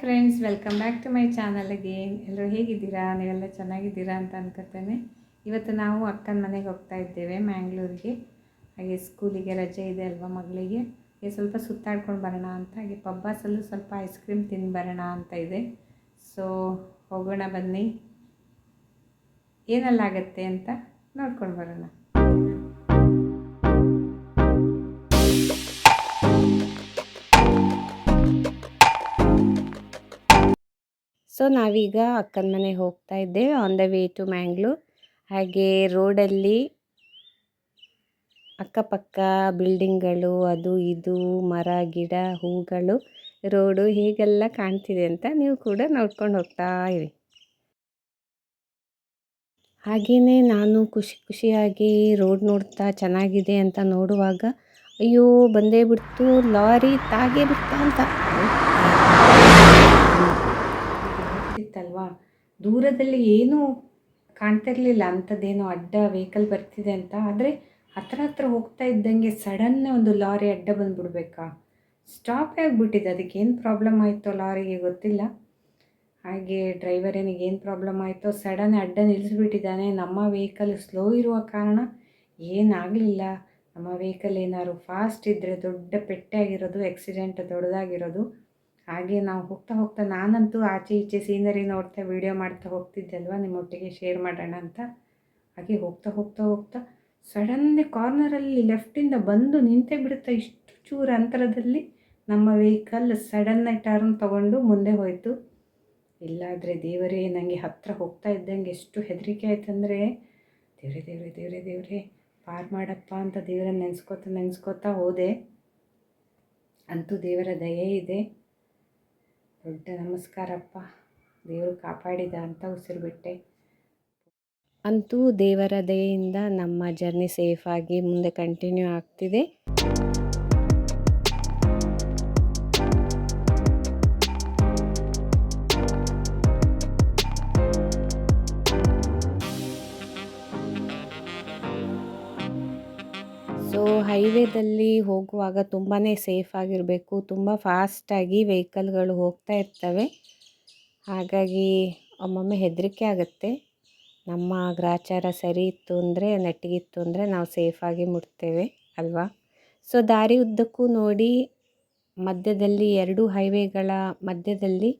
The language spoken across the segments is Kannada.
Friends welcome back to my channel again ಎಲ್ಲರೂ ಹೇಗಿದ್ದೀರಾ? ನೀವೆಲ್ಲ ಚೆನ್ನಾಗಿದ್ದೀರಾ ಅಂತ ಅನ್ಕೋತೇನೆ. ಇವತ್ತು ನಾವು ಅಕ್ಕನ ಮನೆಗೆ ಹೋಗ್ತಾ ಇದ್ದೇವೆ ಮ್ಯಾಂಗ್ಳೂರಿಗೆ. ಹಾಗೆ ಸ್ಕೂಲಿಗೆ ರಜೆ ಇದೆ ಅಲ್ವಾ ಮಗಳಿಗೆ? ಹಾಗೆ ಸ್ವಲ್ಪ ಸುತ್ತಾಡ್ಕೊಂಡು ಬರೋಣ ಅಂತ. ಹಾಗೆ ಪಬ್ಬಾಸಲ್ಲೂ ಸ್ವಲ್ಪ ಐಸ್ ಕ್ರೀಮ್ ತಿಂದು ಬರೋಣ ಅಂತ ಇದೆ. ಸೊ ಹೋಗೋಣ ಬನ್ನಿ. ಏನಲ್ಲಾಗತ್ತೆ ಅಂತ ನೋಡ್ಕೊಂಡು ಬರೋಣ. ಸೊ, ನಾವೀಗ ಅಕ್ಕನ ಮನೆಗೆ ಹೋಗ್ತಾ ಇದ್ದೇವೆ on the way to Mangalore ಹಾಗೆ ರೋಡಲ್ಲಿ ಅಕ್ಕಪಕ್ಕ ಬಿಲ್ಡಿಂಗ್ಗಳು, ಅದು ಇದು, ಮರ, ಗಿಡ, ಹೂಗಳು, ರೋಡು ಹೀಗೆಲ್ಲ ಕಾಣ್ತಿದೆ ಅಂತ ನೀವು ಕೂಡ ನೋಡ್ಕೊಂಡು ಹೋಗ್ತಾ ಇರಿ. ಹಾಗೆಯೇ ನಾನು ಖುಷಿ ಖುಷಿಯಾಗಿ ರೋಡ್ ನೋಡ್ತಾ ಚೆನ್ನಾಗಿದೆ ಅಂತ ನೋಡುವಾಗ, ಅಯ್ಯೋ, ಬಂದೇ ಬಿಡ್ತು, ಲಾರಿ ತಾಗೇ ಬಿಡ್ತಾ ಅಂತ. ಇತ್ತಲ್ವಾ ದೂರದಲ್ಲಿ ಏನೂ ಕಾಣ್ತಿರ್ಲಿಲ್ಲ. ಅಂಥದ್ದೇನೋ ಅಡ್ಡ ವೆಹಿಕಲ್ ಬರ್ತಿದೆ ಅಂತ. ಆದರೆ ಹತ್ರ ಹತ್ರ ಹೋಗ್ತಾ ಇದ್ದಂಗೆ ಸಡನ್ ಒಂದು ಲಾರಿ ಅಡ್ಡ ಬಂದುಬಿಡ್ಬೇಕಾ? ಸ್ಟಾಪ್ ಆಗಿಬಿಟ್ಟಿದೆ. ಅದಕ್ಕೆ ಏನು ಪ್ರಾಬ್ಲಮ್ ಆಯಿತೋ ಲಾರಿಗೆ ಗೊತ್ತಿಲ್ಲ. ಹಾಗೆ ಡ್ರೈವರ್ ಏನಿಗೆ ಏನು ಪ್ರಾಬ್ಲಮ್ ಆಯಿತೋ ಸಡನ್ ಅಡ್ಡ ನಿಲ್ಲಿಸ್ಬಿಟ್ಟಿದ್ದಾನೆ ನಮ್ಮ ವೆಹಿಕಲ್ ಸ್ಲೋ ಇರುವ ಕಾರಣ ಏನಾಗಲಿಲ್ಲ. ನಮ್ಮ ವೆಹಿಕಲ್ ಏನಾದ್ರು ಫಾಸ್ಟ್ ಇದ್ದರೆ ದೊಡ್ಡ ಪೆಟ್ಟೆ ಆಗಿರೋದು ಆಕ್ಸಿಡೆಂಟ್ ದೊಡ್ಡದಾಗಿರೋದು. ಹಾಗೆ ನಾವು ಹೋಗ್ತಾ ಹೋಗ್ತಾ ನಾನಂತೂ ಆಚೆ ಈಚೆ ಸೀನರಿ ನೋಡ್ತಾ ವೀಡಿಯೋ ಮಾಡ್ತಾ ಹೋಗ್ತಿದ್ದೆ ಅಲ್ವಾ? ನಿಮ್ಮೊಟ್ಟಿಗೆ ಶೇರ್ ಮಾಡೋಣ ಅಂತ. ಹಾಗೆ ಹೋಗ್ತಾ ಹೋಗ್ತಾ ಹೋಗ್ತಾ ಸಡನ್ನೇ ಕಾರ್ನರಲ್ಲಿ ಲೆಫ್ಟಿಂದ ಬಂದು ನಿಂತೇ ಬಿಡುತ್ತಾ ಇಷ್ಟು ಚೂರು ಅಂತರದಲ್ಲಿ ನಮ್ಮ ವೆಹಿಕಲ್ ಸಡನ್ನಾಗಿ ಟರ್ನ್ ತೊಗೊಂಡು ಮುಂದೆ ಹೋಯಿತು. ಇಲ್ಲಾದರೆ ದೇವರೇ ನನಗೆ ಹತ್ತಿರ ಹೋಗ್ತಾ ಇದ್ದಂಗೆ ಎಷ್ಟು ಹೆದರಿಕೆ ಆಯ್ತಂದರೆ ದೇವರೇ, ದೇವ್ರೆ, ದೇವರೇ ದೇವರೇ, ಪಾರ್ ಮಾಡಪ್ಪ ಅಂತ ದೇವರನ್ನ ನೆನೆಸ್ಕೋತಾ ನೆನೆಸ್ಕೋತಾ ಹೋದೆ. ಅಂತೂ ದೇವರ ದಯೆ ಇದೆ. ದೊಡ್ಡ ನಮಸ್ಕಾರಪ್ಪ. ದೇವರು ಕಾಪಾಡಿದ ಅಂತ ಉಸಿರು ಬಿಟ್ಟೆ. ಅಂತೂ ದೇವರ ದಯೆಯಿಂದ ನಮ್ಮ ಜರ್ನಿ ಸೇಫಾಗಿ ಮುಂದೆ ಕಂಟಿನ್ಯೂ ಆಗ್ತಿದೆ. ಹೈವೇದಲ್ಲಿ ಹೋಗುವಾಗ ತುಂಬಾ ಸೇಫ್ ಆಗಿರಬೇಕು. ತುಂಬ ಫಾಸ್ಟಾಗಿ ವೆಹಿಕಲ್ಗಳು ಹೋಗ್ತಾ ಇರ್ತವೆ. ಹಾಗಾಗಿ ಒಮ್ಮೊಮ್ಮೆ ಹೆದರಿಕೆ ಆಗುತ್ತೆ. ನಮ್ಮ ಗ್ರಾಚಾರ ಸರಿ ಇತ್ತು ಅಂದರೆ ನೆಟ್ಟಗಿತ್ತು ಅಂದರೆ ನಾವು ಸೇಫಾಗಿ ಮುಟ್ತೇವೆ ಅಲ್ವಾ? ಸೊ, ದಾರಿ ಉದ್ದಕ್ಕೂ ನೋಡಿ ಮಧ್ಯದಲ್ಲಿ ಎರಡು ಹೈವೇಗಳ ಮಧ್ಯದಲ್ಲಿ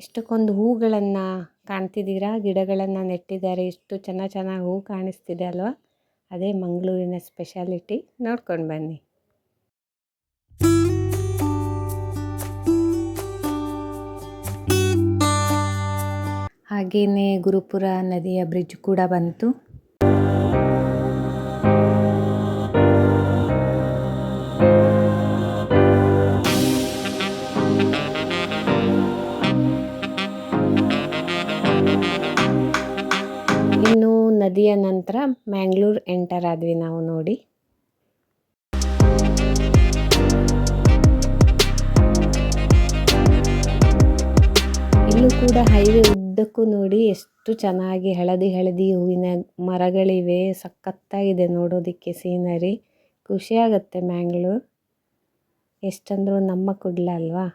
ಇಷ್ಟಕ್ಕೊಂದು ಹೂಗಳನ್ನು ಕಾಣ್ತಿದ್ದೀರಾ? ಗಿಡಗಳನ್ನು ನೆಟ್ಟಿದ್ದಾರೆ. ಎಷ್ಟು ಚೆನ್ನಾಗಿ ಚೆನ್ನಾಗಿ ಹೂ ಕಾಣಿಸ್ತಿದೆ ಅಲ್ವಾ? ಅದೇ ಮಂಗಳೂರಿನ ಸ್ಪೆಷಾಲಿಟಿ ನೋಡ್ಕೊಂಡು ಬನ್ನಿ. ಹಾಗೆಯೇ ಗುರುಪುರ ನದಿಯ ಬ್ರಿಡ್ಜ್ ಕೂಡ ಬಂತು. ಎಂಟರ್ ಆದ್ವಿ ನಾವು ನೋಡಿ. ಇಲ್ಲೂ ಕೂಡ ಹೈವೇ ಉದ್ದಕ್ಕೂ ನೋಡಿ ಎಷ್ಟು ಚೆನ್ನಾಗಿ ಹಳದಿ ಹಳದಿ ಹೂವಿನ ಮರಗಳಿವೆ. ಸಖತ್ತಾಗಿದೆ ನೋಡೋದಕ್ಕೆ ಸೀನರಿ. ಖುಷಿಯಾಗತ್ತೆ ಮ್ಯಾಂಗ್ಳೂರ್. ಎಷ್ಟಂದ್ರೂ ನಮ್ಮ ಕುಡ್ಲ ಅಲ್ವಾ?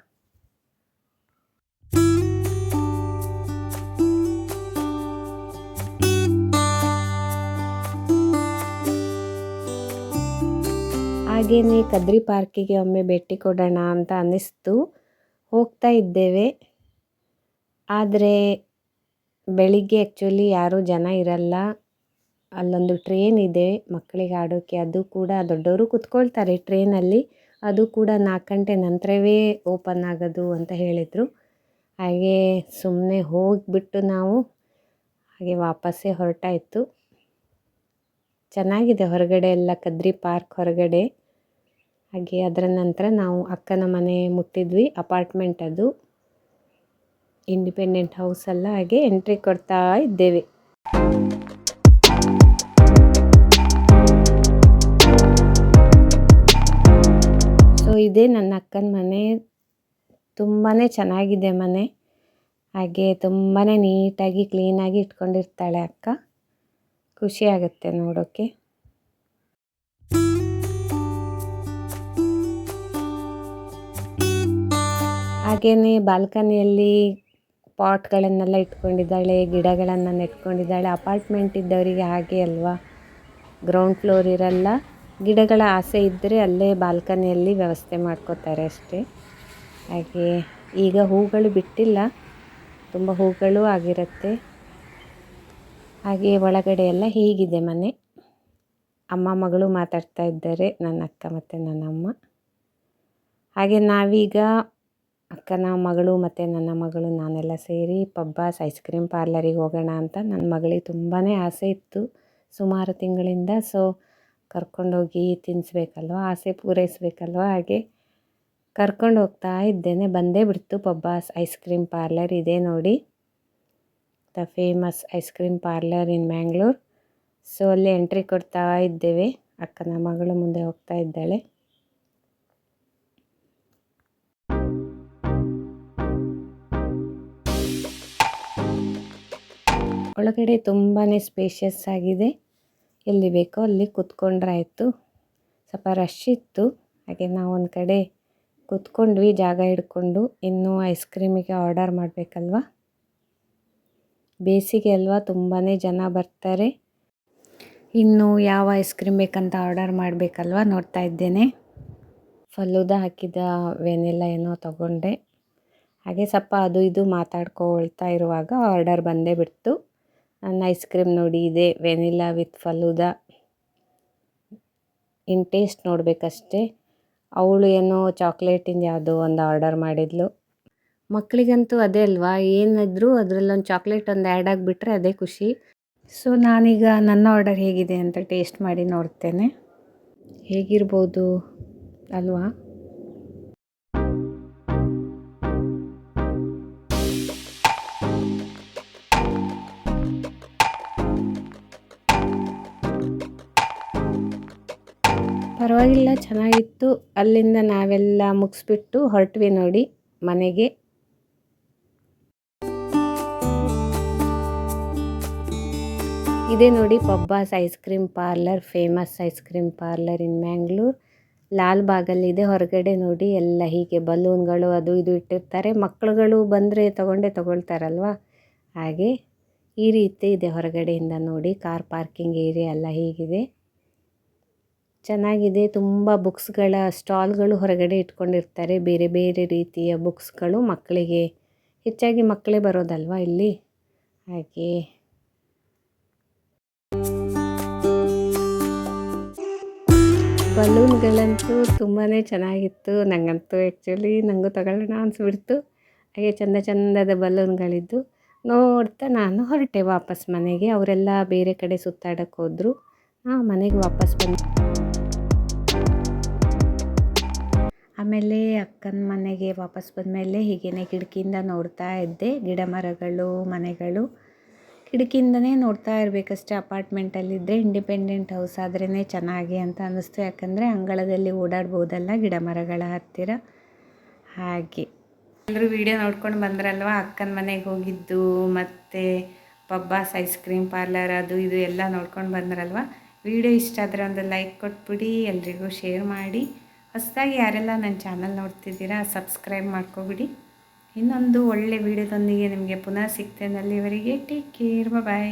ಹಾಗೆಯೇ ಕದ್ರಿ ಪಾರ್ಕಿಗೆ ಒಮ್ಮೆ ಭೇಟಿ ಕೊಡೋಣ ಅಂತ ಅನ್ನಿಸ್ತು. ಹೋಗ್ತಾ ಇದ್ದೇವೆ. ಆದರೆ ಬೆಳಿಗ್ಗೆ ಆ್ಯಕ್ಚುಲಿ ಯಾರೂ ಜನ ಇರಲ್ಲ. ಅಲ್ಲೊಂದು ಟ್ರೈನ್ ಇದೆ, ಮಕ್ಕಳಿಗೆ ಆಡೋಕ್ಕೆ ಅದು ಕೂಡ ದೊಡ್ಡವರು ಕೂತ್ಕೊಳ್ತಾರೆ ಟ್ರೈನಲ್ಲಿ ಅದು ಕೂಡ ನಾಲ್ಕು ಗಂಟೆ ನಂತರವೇ ಓಪನ್ ಆಗೋದು ಅಂತ ಹೇಳಿದರು. ಹಾಗೆ ಸುಮ್ಮನೆ ಹೋಗಿಬಿಟ್ಟು ನಾವು ಹಾಗೆ ವಾಪಸ್ಸೇ ಹೊರಟಾಯಿತು. ಚೆನ್ನಾಗಿದೆ ಹೊರಗಡೆ ಎಲ್ಲ ಕದ್ರಿ ಪಾರ್ಕ್ ಹೊರಗಡೆ. ಹಾಗೆ ಅದರ ನಂತರ ನಾವು ಅಕ್ಕನ ಮನೆ ಮುಟ್ಟಿದ್ವಿ ಅಪಾರ್ಟ್ಮೆಂಟ್ ಅದು. ಇಂಡಿಪೆಂಡೆಂಟ್ ಹೌಸ್ ಅಲ್ಲ, ಹಾಗೆ ಎಂಟ್ರಿ ಕೊಡ್ತಾ ಇದ್ದೇವೆ. ಸೊ ಇದೇ ನನ್ನ ಅಕ್ಕನ ಮನೆ. ತುಂಬಾ ಚೆನ್ನಾಗಿದೆ ಮನೆ. ಹಾಗೆ ತುಂಬಾ ನೀಟಾಗಿ ಕ್ಲೀನಾಗಿ ಇಟ್ಕೊಂಡಿರ್ತಾಳೆ ಅಕ್ಕ. ಖುಷಿ ಆಗುತ್ತೆ ನೋಡೋಕ್ಕೆ ಹಾಗೆಯೇ ಬಾಲ್ಕನಿಯಲ್ಲಿ ಪಾಟ್ಗಳನ್ನೆಲ್ಲ ಇಟ್ಕೊಂಡಿದ್ದಾಳೆ, ಗಿಡಗಳನ್ನು ನೆಟ್ಕೊಂಡಿದ್ದಾಳೆ. ಅಪಾರ್ಟ್ಮೆಂಟ್ ಇದ್ದವರಿಗೆ ಹಾಗೆ ಅಲ್ವಾ? ಗ್ರೌಂಡ್ ಫ್ಲೋರ್ ಇರಲ್ಲ. ಗಿಡಗಳ ಆಸೆ ಇದ್ದರೆ ಅಲ್ಲೇ ಬಾಲ್ಕನಿಯಲ್ಲಿ ವ್ಯವಸ್ಥೆ ಮಾಡ್ಕೋತಾರೆ ಅಷ್ಟೇ. ಹಾಗೆ ಈಗ ಹೂಗಳು ಬಿಟ್ಟಿಲ್ಲ. ತುಂಬ ಹೂಗಳು ಆಗಿರುತ್ತೆ. ಹಾಗೆ ಒಳಗಡೆ ಎಲ್ಲ ಹೀಗಿದೆ ಮನೆ. ಅಮ್ಮ ಮಗಳು ಮಾತಾಡ್ತಾ ಇದ್ದಾರೆ, ನನ್ನ ಅಕ್ಕ ಮತ್ತು ನನ್ನ ಅಮ್ಮ. ಹಾಗೆ ನಾವೀಗ ಅಕ್ಕನ ಮಗಳು ಮತ್ತು ನನ್ನ ಮಗಳು ನಾನೆಲ್ಲ ಸೇರಿ ಪಬ್ಬಾಸ್ ಐಸ್ ಕ್ರೀಮ್ ಪಾರ್ಲರಿಗೆ ಹೋಗೋಣ ಅಂತ ನನ್ನ ಮಗಳಿಗೆ ತುಂಬಾ ಆಸೆ ಇತ್ತು ಸುಮಾರು ತಿಂಗಳಿಂದ. ಸೊ ಕರ್ಕೊಂಡೋಗಿ ತಿನ್ನಿಸ್ಬೇಕಲ್ವ ಆಸೆ ಪೂರೈಸಬೇಕಲ್ವ? ಹಾಗೆ ಕರ್ಕೊಂಡು ಹೋಗ್ತಾ ಇದ್ದೇನೆ. ಬಂದೇ ಬಿಡ್ತು ಪಬ್ಬಾಸ್ ಐಸ್ ಕ್ರೀಮ್ ಪಾರ್ಲರ್ ಇದೆ ನೋಡಿ. The famous ice cream parlour in Mangalore so ಅಲ್ಲಿ ಎಂಟ್ರಿ ಕೊಡ್ತಾ ಇದ್ದೇವೆ. ಅಕ್ಕನ ಮಗಳು ಮುಂದೆ ಹೋಗ್ತಾ ಇದ್ದಾಳೆ. ಒಳಗಡೆ ತುಂಬಾ ಸ್ಪೇಷಿಯಸ್ ಆಗಿದೆ. ಎಲ್ಲಿ ಬೇಕೋ ಅಲ್ಲಿ ಕೂತ್ಕೊಂಡ್ರಾಯಿತು. ಸ್ವಲ್ಪ ರಶ್ ಇತ್ತು. ಹಾಗೆ ನಾವು ಒಂದು ಕಡೆ ಕೂತ್ಕೊಂಡ್ವಿ, ಜಾಗ ಹಿಡ್ಕೊಂಡು. ಇನ್ನೂ ಐಸ್ ಕ್ರೀಮಿಗೆ ಆರ್ಡರ್ ಮಾಡಬೇಕಲ್ವ? ಬೇಸಿಗೆ ಅಲ್ವಾ? ತುಂಬಾ ಜನ ಬರ್ತಾರೆ. ಇನ್ನು ಯಾವ ಐಸ್ ಕ್ರೀಮ್ ಬೇಕಂತ ಆರ್ಡರ್ ಮಾಡಬೇಕಲ್ವ? ನೋಡ್ತಾ ಇದ್ದೇನೆ. ಫಲೂದ ಹಾಕಿದ ವೆನಿಲ್ಲ ಏನೋ ತಗೊಂಡೆ. ಹಾಗೆ ಸ್ವಲ್ಪ ಅದು ಇದು ಮಾತಾಡ್ಕೊಳ್ತಾ ಇರುವಾಗ ಆರ್ಡರ್ ಬಂದೇ ಬಿಡ್ತು. ನನ್ನ ಐಸ್ ಕ್ರೀಮ್ ನೋಡಿ, ಇದೆ ವೆನಿಲಾ ವಿತ್ ಫಲೂದ. ಇನ್ ಟೇಸ್ಟ್ ನೋಡಬೇಕಷ್ಟೇ. ಅವಳು ಏನೋ ಚಾಕ್ಲೇಟಿಂದ ಯಾವುದೋ ಒಂದು ಆರ್ಡರ್ ಮಾಡಿದ್ಲು. ಮಕ್ಕಳಿಗಂತೂ ಅದೇ ಅಲ್ವಾ? ಏನಿದ್ರು ಅದರಲ್ಲೊಂದು ಚಾಕ್ಲೇಟ್ ಒಂದು ಆ್ಯಡ್ ಆಗಿಬಿಟ್ರೆ ಅದೇ ಖುಷಿ. ಸೊ, ನಾನೀಗ ನನ್ನ ಆರ್ಡರ್ ಹೇಗಿದೆ ಅಂತ ಟೇಸ್ಟ್ ಮಾಡಿ ನೋಡ್ತೇನೆ. ಹೇಗಿರ್ಬೋದು ಅಲ್ವಾ? ಪರವಾಗಿಲ್ಲ, ಚೆನ್ನಾಗಿತ್ತು. ಅಲ್ಲಿಂದ ನಾವೆಲ್ಲ ಮುಗಿಸ್ಬಿಟ್ಟು ಹೊರಟ್ವಿ ನೋಡಿ ಮನೆಗೆ. ಇದೇ ನೋಡಿ Pabbas ice cream parlour famous ice cream parlour in Mangalore Lal ಬಾಗಲ್ಲಿದೆ ಹೊರಗಡೆ ನೋಡಿ ಎಲ್ಲ ಹೀಗೆ ಬಲೂನ್ಗಳು ಅದು ಇದು ಇಟ್ಟಿರ್ತಾರೆ. ಮಕ್ಕಳುಗಳು ಬಂದರೆ ತಗೊಂಡೇ ತೊಗೊಳ್ತಾರಲ್ವ? ಹಾಗೆ ಈ ರೀತಿ ಇದೆ ಹೊರಗಡೆಯಿಂದ ನೋಡಿ. ಕಾರ್ ಪಾರ್ಕಿಂಗ್ ಏರಿಯಾ ಎಲ್ಲ ಹೀಗಿದೆ. ಚೆನ್ನಾಗಿದೆ. ತುಂಬ ಬುಕ್ಸ್ಗಳ ಸ್ಟಾಲ್ಗಳು ಹೊರಗಡೆ ಇಟ್ಕೊಂಡಿರ್ತಾರೆ. ಬೇರೆ ಬೇರೆ ರೀತಿಯ ಬುಕ್ಸ್ಗಳು ಮಕ್ಕಳಿಗೆ, ಹೆಚ್ಚಾಗಿ ಮಕ್ಕಳೇ ಬರೋದಲ್ವಾ ಇಲ್ಲಿ? ಹಾಗೆ. ಬಲೂನ್ಗಳಂತೂ ತುಂಬಾ ಚೆನ್ನಾಗಿತ್ತು. ನನಗಂತೂ ಆ್ಯಕ್ಚುಲಿ ನನಗೂ ತಗೊಳ್ಳೋಣ ಅನಿಸ್ಬಿಡ್ತು. ಹಾಗೆ ಚಂದ ಚಂದದ ಬಲೂನ್ಗಳಿದ್ದು. ನೋಡ್ತಾ ನಾನು ಹೊರಟೆ ವಾಪಸ್ ಮನೆಗೆ. ಅವರೆಲ್ಲ ಬೇರೆ ಕಡೆ ಸುತ್ತಾಡೋಕ್ಕೆ ಹೋದರು. ಹಾಂ ಮನೆಗೆ ವಾಪಸ್ ಬಂದು ಆಮೇಲೆ ಅಕ್ಕನ ಮನೆಗೆ ವಾಪಸ್ ಬಂದಮೇಲೆ ಹೀಗೇನೆ ಕಿಟಕಿಯಿಂದ ನೋಡ್ತಾ ಇದ್ದೆ. ಗಿಡ ಮರಗಳು, ಮನೆಗಳು ಕಿಟಕಿಯಿಂದನೇ ನೋಡ್ತಾ ಇರಬೇಕಷ್ಟೇ ಅಪಾರ್ಟ್ಮೆಂಟಲ್ಲಿದ್ದರೆ ಇಂಡಿಪೆಂಡೆಂಟ್ ಹೌಸ್ ಆದ್ರೇ ಚೆನ್ನಾಗಿ ಅಂತ ಅನ್ನಿಸ್ತು. ಯಾಕಂದರೆ ಅಂಗಳದಲ್ಲಿ ಓಡಾಡ್ಬೋದಲ್ಲ ಗಿಡ ಮರಗಳ ಹತ್ತಿರ. ಹಾಗೆ. ಎಲ್ಲರೂ ವೀಡಿಯೋ ನೋಡ್ಕೊಂಡು ಬಂದ್ರಲ್ವ? ಅಕ್ಕನ ಮನೆಗೆ ಹೋಗಿದ್ದು, ಮತ್ತು ಪಬ್ಬಾಸ್, ಐಸ್ ಕ್ರೀಮ್ ಪಾರ್ಲರ್ ಅದು ಇದು ಎಲ್ಲ ನೋಡ್ಕೊಂಡು ಬಂದ್ರಲ್ವ? ವಿಡಿಯೋ ಇಷ್ಟ ಆದರೆ ಒಂದು ಲೈಕ್ ಕೊಟ್ಬಿಡಿ, ಎಲ್ರಿಗೂ ಶೇರ್ ಮಾಡಿ. ಹೊಸದಾಗಿ ಯಾರೆಲ್ಲ ನನ್ನ ಚಾನಲ್ ನೋಡ್ತಿದ್ದೀರಾ ಸಬ್ಸ್ಕ್ರೈಬ್ ಮಾಡ್ಕೋಬಿಡಿ. ಇನ್ನೊಂದು ಒಳ್ಳೆ ವಿಡಿಯೋದೊಂದಿಗೆ ನಿಮಗೆ ಪುನಃ ಸಿಗ್ತೇನೆ ಅಲ್ಲಿವರೆಗೆ. Take care bye